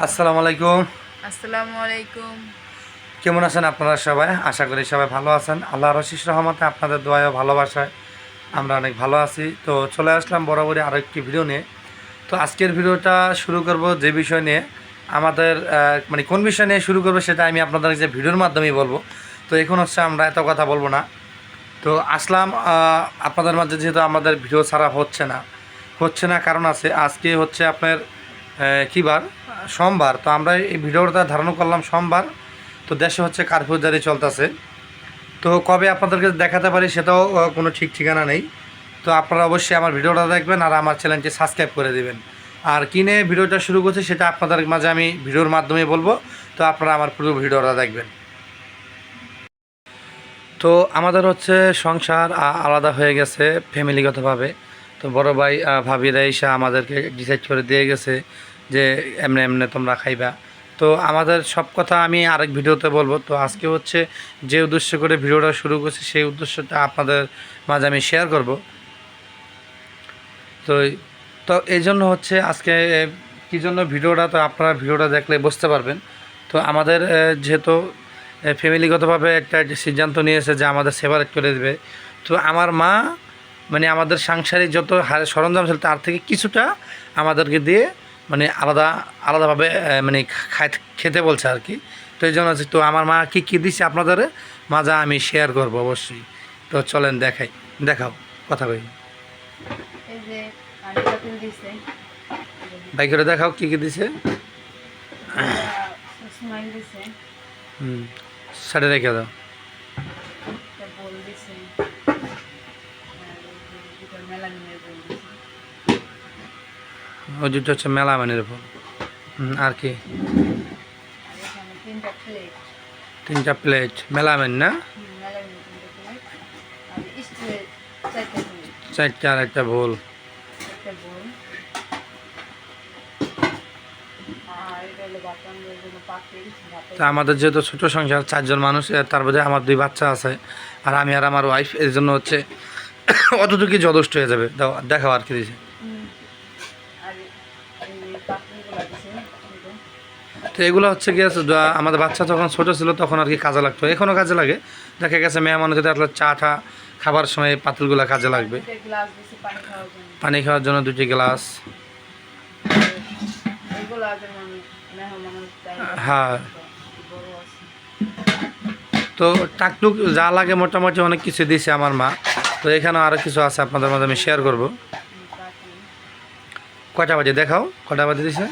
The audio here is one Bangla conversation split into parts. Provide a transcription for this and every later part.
আসসালামু আলাইকুম। আসসালামু আলাইকুম। কেমন আছেন আপনারা সবাই? আশা করি সবাই ভালো আছেন। আল্লাহর রশিস রহমতে আপনাদের দোয়ায় ও ভালোবাসায় আমরা অনেক ভালো আছি। তো চলে আসলাম বরাবরই আরও একটি ভিডিও নিয়ে। তো আজকের ভিডিওটা শুরু করব যে বিষয় নিয়ে। আমাদের মানে কোন বিষয় নিয়ে শুরু করব সেটা আমি আপনাদের যে ভিডিওর মাধ্যমেই বলব। তো এখন হচ্ছে আমরা এত কথা বলব না। তো আসলাম আপনাদের মাঝে যেহেতু আমাদের ভিডিও ছাড়া হচ্ছে না। হচ্ছে না কারণ আছে। আজকে হচ্ছে আপনার কী বার? সোমবার, তো আমরা এই ভিডিওটা ধারণ করলাম সোমবার, তো দেশে হচ্ছে কারফিউ জারি চলতেছে। তো কবে আপনাদেরকে দেখাতে পারি সেটাও কোনো ঠিক ঠিকানা নেই। তো আপনারা অবশ্যই আমার ভিডিওটা দেখবেন আর আমার চ্যানেলটি সাবস্ক্রাইব করে দেবেন। আর কিনে ভিডিওটা শুরু করছি সেটা আপনাদের মাঝে আমি ভিডিওর মাধ্যমে বলব, তো আপনারা আমার পুরো ভিডিওটা দেখবেন। তো আমাদের হচ্ছে সংসার আলাদা হয়ে গেছে ফ্যামিলিগতভাবে তো বড় ভাই ভাবিরা এসে আমাদেরকে ডিসাইড করে দিয়ে গেছে। যে এমনি এমনি তোমরা খাইবা। তো আমাদের সব কথা আমি আরেক ভিডিওতে বলব। তো আজকে হচ্ছে যে উদ্দেশ্য করে ভিডিওটা শুরু করছি, সেই উদ্দেশ্যটা আপনাদের মাঝে আমি শেয়ার করব। তো তো এই জন্য হচ্ছে আজকে কী জন্য ভিডিওটা, তো আপনারা ভিডিওটা দেখলে বুঝতে পারবেন। তো আমাদের যেহেতু ফ্যামিলিগতভাবে একটা সিদ্ধান্ত নিয়েছে যে আমাদের সেপারেট করে দেবে। তো আমার মা মানে আমাদের সাংসারিক যত সরঞ্জাম ছিল তার থেকে কিছুটা আমাদেরকে দিয়ে মানে আলাদা আলাদাভাবে মানে খাই- খেতে বলছে আর কি। তো এই জন্য তো আমার মা কী কী দিচ্ছে আপনাদের মাজা আমি শেয়ার করব অবশ্যই। তো চলেন দেখাই দেখাও কথা দিছে। বাই করে দেখাও কী কী দিছে। দিছে। হুম সাইডে রেখে দাও। ওই দুটো হচ্ছে মেলা মানের উপর আর কি? তিনটা প্লেট মেলামেন না? মেলামিনের তিনটা প্লেট আর একটা ভুল তা আমাদের যেহেতু ছোটো সংসার, চারজন মানুষ তার মধ্যে আমার দুই বাচ্চা আছে, আর আমি আর আমার ওয়াইফ এর জন্য হচ্ছে অতটুকুই যথেষ্ট হয়ে যাবে। দেখাও আর কি দিয়েছে তো এগুলো হচ্ছে গিয়ে আমাদের বাচ্চা যখন ছোটো ছিল তখন আর কি কাজে লাগতো। এখনও কাজে লাগে। দেখা গেছে মেহমান যদি আসলে চা টা খাবার সময় পাতিলগুলো কাজে লাগবে। পানি খাওয়ার জন্য। দুটি গ্লাস। মেহমান হ্যাঁ। তো টাকটুক যা লাগে মোটামুটি অনেক কিছু দিয়েছে আমার মা। তো এখানে আরও কিছু আছে আপনাদের মধ্যে আমি শেয়ার করব। কটা বাজে? দেখাও। কটা বাজে দিছে?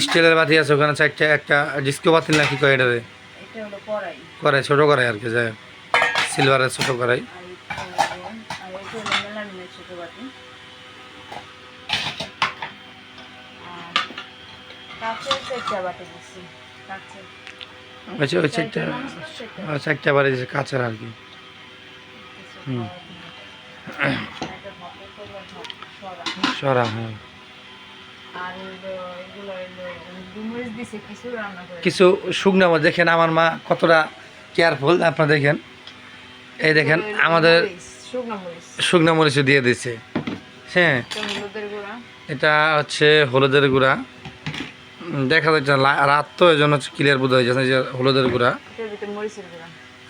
স্টিলের বাতি আছে ওখানে চারটা একটা ডিস্কো বাতিল নাকি কয় এটাতে এটা হলো কড়াই করে ছোটো করে আর কি যায় সিলভারের ছোটো করাই। কাঁচের ওই চারটা চারটা বাড়ি কাঁচের আর কি। হুম। সরা হ্যাঁ আর হলো এগুলো হলো ডুমুরিচ দিছে কিছু শুকনো দেখেন আমার মা কতটা কেয়ারফুল আপনারা দেখেন। এই দেখেন আমাদের শুকনো মরিচ। দিয়ে দিচ্ছে হ্যাঁ এটা হচ্ছে হলুদের গুঁড়া। দেখা যাচ্ছে রাত তো এই জন্য ক্লিয়ার বোধ হয়ে যাচ্ছে যে হলুদের গুঁড়া।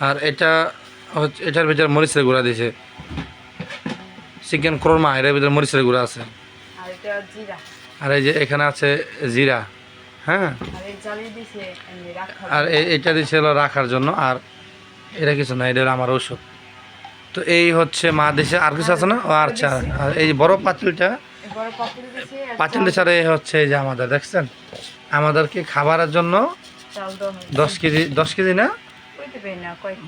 আর এটা হচ্ছে এটার ভিতরে মরিচের গুঁড়া দিয়েছে চিকেন কোরমা এটার ভিতরে মরিচের গুঁড়া আছে। আর এটা জিরা। আর এই যে এখানে আছে জিরা হ্যাঁ? আর আর এটা দিয়েছে হলো রাখার জন্য আর এটা কিছু না এটা আমার ঔষধ। তো এই হচ্ছে মা দেশে আর কিছু আছে না? ও আচ্ছা আর এই বড় পাতিলটা আর পাতিলটা ছাড়া এই হচ্ছে এই যে আমাদের দেখছেন? আমাদেরকে খাবারের জন্য দশ কেজি দশ কেজি না?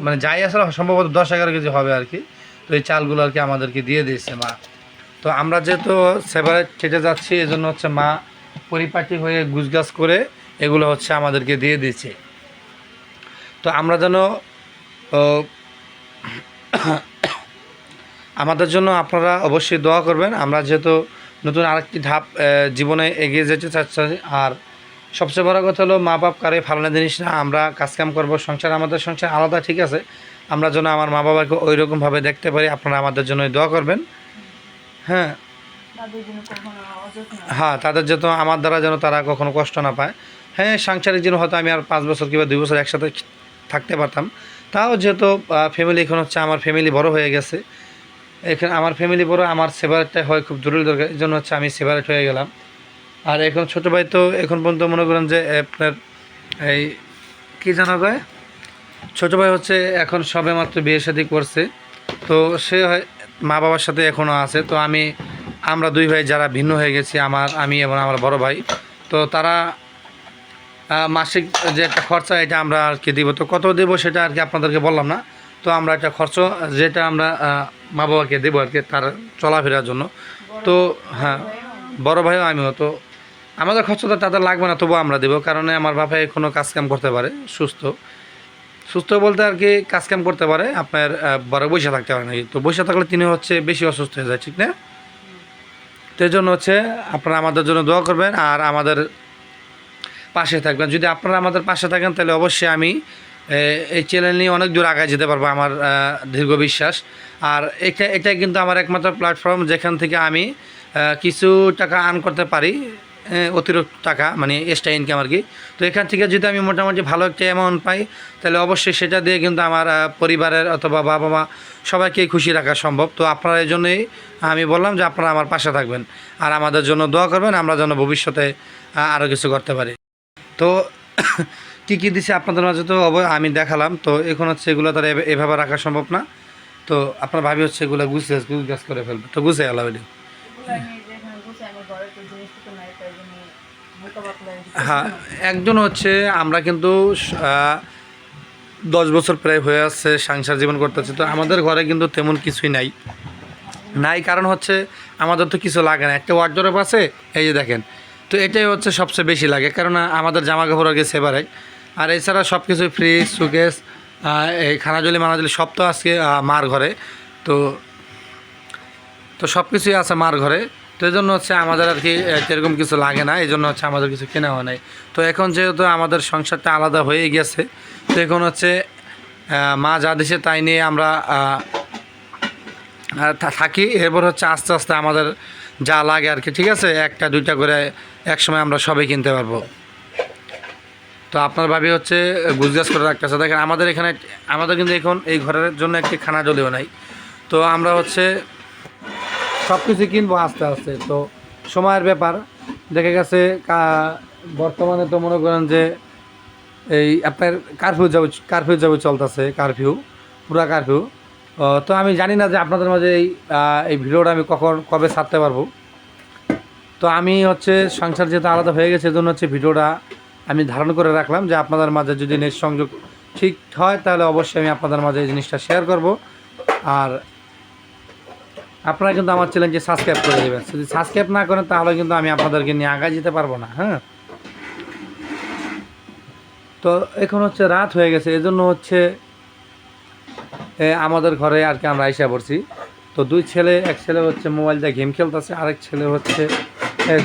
মানে যাই আসলে সম্ভবত দশ এগারো কেজি হবে আর কি। তো এই চালগুলো আর কি আমাদেরকে দিয়ে দিয়েছে মা। তো আমরা যেহেতু সেপারেট খেটে যাচ্ছি এই জন্য হচ্ছে মা পরিপাটি হয়ে গুছগাছ করে এগুলো হচ্ছে আমাদেরকে দিয়ে দিয়েছে। তো আমরা যেন আমাদের জন্য আপনারা অবশ্যই দোয়া করবেন। আমরা যেহেতু নতুন আরেকটি ধাপ জীবনে এগিয়ে যেতে চাচ্ছি, আর সবচেয়ে বড় কথা হলো মা বাপ কারে ফালানো জিনিস না, আমরা কাজকাম করব, সংসার আমাদের সংসার আলাদা, ঠিক আছে? আমরা যেন আমার মা বাবাকে ওই রকমভাবে দেখতে পারি, আপনারা আমাদের জন্য দোয়া করবেন। হ্যাঁ। জন্য হ্যাঁ তাদের যত আমার দ্বারা যেন তারা কখনো কষ্ট না পায়। হ্যাঁ সাংসারিক জীবন হয়তো আমি আর পাঁচ বছর কিংবা দুই বছর একসাথে থাকতে পারতাম। তাও যেহেতু ফ্যামিলি এখন হচ্ছে আমার ফ্যামিলি বড় হয়ে গেছে। এখানে আমার ফ্যামিলি বড় আমার সেপারেটটা হয় খুব জরুরি দরকার। এই জন্য হচ্ছে আমি সেপারেট হয়ে গেলাম। আর এখন ছোটো ভাই তো এখন পর্যন্ত মনে করেন যে আপনার এই কী জানা গয় ছোটো ভাই হচ্ছে এখন সবে মাত্র বিয়ে শাদী করছে। তো সে হয় মা বাবার সাথে এখনও আছে। তো আমি, আমরা দুই ভাই যারা ভিন্ন হয়ে গেছি, আমার, আমি এবং আমার বড় ভাই, তো তারা মাসিক যে একটা খরচা, এটা আমরা আর কি দেবো। তো কত দেবো সেটা আর কি আপনাদেরকে বললাম না। তো আমরা একটা খরচ, যেটা আমরা মা বাবাকে দেবো আর কি তার চলাফেরার জন্য। তো হ্যাঁ বড় ভাইও আমিও। তো আমাদের খরচটা তাদের লাগবে না, তবুও আমরা দেবো। কারণ আমার বাবাই কোনো কাজকাম করতে পারে, সুস্থ। সুস্থ বলতে আর কি কাজকাম করতে পারে, আপনার বড় বসে থাকতে পারে নাকি? তো বসে থাকলে তিনি হচ্ছে বেশি অসুস্থ হয়ে যায়, ঠিক না? তো এই জন্য হচ্ছে আপনারা আমাদের জন্য দোয়া করবেন আর আমাদের পাশে থাকবেন। যদি আপনারা আমাদের পাশে থাকেন, তাহলে অবশ্যই আমি এই চ্যানেল নিয়ে অনেক দূর আগায় যেতে পারব আমার দীর্ঘ বিশ্বাস। আর এটা এটা কিন্তু আমার একমাত্র প্ল্যাটফর্ম যেখান থেকে আমি কিছু টাকা আর্ন করতে পারি। অতিরিক্ত টাকা মানে এক্সট্রা ইনকাম আর কি তো এখান থেকে যদি আমি মোটামুটি ভালো একটা অ্যামাউন্ট পাই, তাহলে অবশ্যই সেটা দিয়ে কিন্তু আমার পরিবারের অথবা বাবা মা সবাইকেই খুশি রাখা সম্ভব। তো আপনারা এই জন্যই আমি বললাম যে আপনারা আমার পাশে থাকবেন আর আমাদের জন্য দোয়া করবেন, আমরা যেন ভবিষ্যতে আরও কিছু করতে পারি। তো কী কী দিছে আপনাদের মাঝে তো আমি দেখালাম। তো এখন হচ্ছে এগুলো তার এভ- এভাবে রাখা সম্ভব না। তো আপনার ভাবি হচ্ছে এগুলো গুছিয়ে গুছ গাছ করে ফেলবে। তো গুছিয়ে গেল এগুলো আমি যেখানে বসে আমার ঘরে তো জিনিসপত্র নাই তাই জন্য হালকা পাতলা একটু হ্যাঁ একজন হচ্ছে, আমরা কিন্তু দশ বছর প্রায় হয়ে আসছে সংসার জীবন করতেছি, তো আমাদের ঘরে কিন্তু তেমন কিছুই নাই। নাই কারণ হচ্ছে, আমাদের তো কিছু লাগে না। একটা ওয়ার্ডরোব আছে, এই যে দেখেন, তো এটাই হচ্ছে সবচেয়ে বেশি লাগে। কারণ আমাদের জামা কাপড় আগে সেপারেট আর এছাড়া সব কিছু ফ্রিজ সুকেস এই খানাজলি, মানাজলি সব তো আজকে মার ঘরে। তো তো সব কিছুই আছে মার ঘরে। তো এই জন্য হচ্ছে আমাদের আর কি সেরকম কিছু লাগে না, এই জন্য হচ্ছে আমাদের কিছু কেনা হয় নাই। তো এখন যেহেতু আমাদের সংসারটা আলাদা হয়ে গেছে, তো এখন হচ্ছে মা যা দিছে তাই নিয়ে আমরা থাকি। এরপর হচ্ছে আস্তে আস্তে আমাদের যা লাগে আর কি, ঠিক আছে? একটা, দুইটা করে এক সময় আমরা সবাই কিনতে পারব। তো আপনার ভাবি হচ্ছে গুজগাছ করে রাখতেছে। দেখেন আমাদের এখানে, আমাদের কিন্তু এখন এই ঘরের জন্য একটি খানা জলিও নাই। তো আমরা হচ্ছে সব কিছু কিনবো আস্তে আস্তে। তো সময়ের ব্যাপার। দেখে গেছে বর্তমানে তো মনে করেন যে এই আপনার কারফিউ যাবে কারফিউ যাবে চলতেছে কারফিউ পুরা কারফিউ তো আমি জানি না যে আপনাদের মাঝে এই এই ভিডিওটা আমি কখন, কবে ছাড়তে পারব। তো আমি হচ্ছে, সংসার যেহেতু আলাদা হয়ে গেছে, এজন্য হচ্ছে ভিডিওটা আমি ধারণ করে রাখলাম যে আপনাদের মাঝে যদি নেট সংযোগ ঠিক হয়, তাহলে অবশ্যই আমি আপনাদের মাঝে এই জিনিসটা শেয়ার করব। আর আপনারা কিন্তু আমার চ্যানেলটি সাবস্ক্রাইব করে দেবেন। যদি সাবস্ক্রাইব না করেন, তাহলে কিন্তু আমি আপনাদেরকে নিয়ে আগায় যেতে পারব না হ্যাঁ? তো এখন হচ্ছে রাত হয়ে গেছে, এজন্য হচ্ছে আমাদের ঘরে আর কি আমরা আইসা পড়ছি। তো দুই ছেলে, এক ছেলে হচ্ছে মোবাইল দিয়ে গেম খেলতেছে, আরেক ছেলে হচ্ছে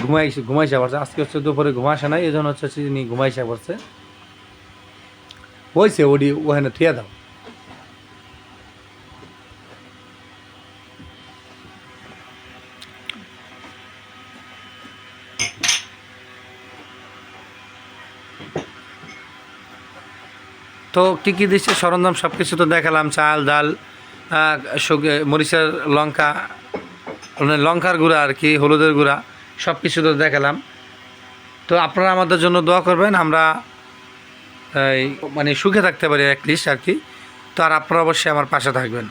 ঘুমাই, ঘুমাইসা পড়ছে। আজকে হচ্ছে দুপুরে ঘুমাসে নাই জন্য হচ্ছে তিনি ঘুমাইসা পড়ছে। হয়েছে ওডি, ওখানে থুয়ে দাও। তো কী কী দিচ্ছে? সরঞ্জাম সব কিছু তো দেখালাম, চাল, ডাল মরিচের লঙ্কা মানে লঙ্কার গুঁড়া আর কি, হলুদের গুঁড়া সব কিছু তো দেখালাম। তো আপনারা আমাদের জন্য দোয়া করবেন, আমরা মানে সুখে থাকতে পারি অ্যাটলিস্ট আর কি। তো আর আপনারা অবশ্যই আমার পাশে থাকবেন।